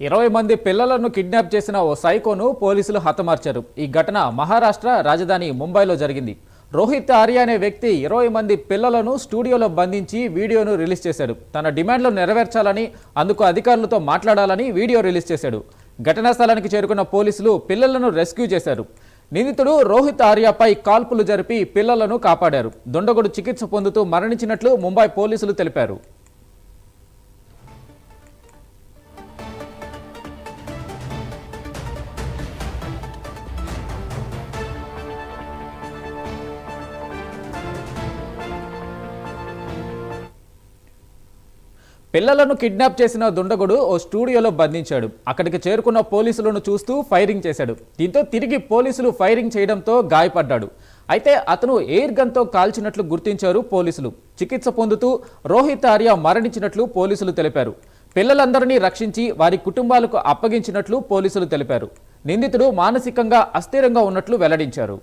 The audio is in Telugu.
ఇరవై మంది పిల్లలను కిడ్నాప్ చేసిన ఓ సైకోను పోలీసులు హతమార్చారు. ఈ ఘటన మహారాష్ట్ర రాజధాని ముంబైలో జరిగింది. రోహిత్ ఆర్య అనే వ్యక్తి ఇరవై మంది పిల్లలను స్టూడియోలో బంధించి వీడియోను రిలీజ్ చేశాడు. తన డిమాండ్లు నెరవేర్చాలని అందుకు అధికారులతో మాట్లాడాలని వీడియో రిలీజ్ చేశాడు. ఘటనా స్థలానికి చేరుకున్న పోలీసులు పిల్లలను రెస్క్యూ చేశారు. నిందితుడు రోహిత్ ఆర్యపై కాల్పులు జరిపి పిల్లలను కాపాడారు. దొండగుడు చికిత్స పొందుతూ మరణించినట్లు ముంబై పోలీసులు తెలిపారు. పిల్లలను కిడ్నాప్ చేసిన దుండగుడు ఓ స్టూడియోలో బంధించాడు. అక్కడికి చేరుకున్న పోలీసులను చూస్తూ ఫైరింగ్ చేశాడు. దీంతో తిరిగి పోలీసులు ఫైరింగ్ చేయడంతో గాయపడ్డాడు. అయితే అతను ఎయిర్ గన్తో కాల్చినట్లు గుర్తించారు పోలీసులు. చికిత్స పొందుతూ రోహిత్ ఆర్య మరణించినట్లు పోలీసులు తెలిపారు. పిల్లలందరినీ రక్షించి వారి కుటుంబాలకు అప్పగించినట్లు పోలీసులు తెలిపారు. నిందితుడు మానసికంగా అస్థిరంగా ఉన్నట్లు వెల్లడించారు.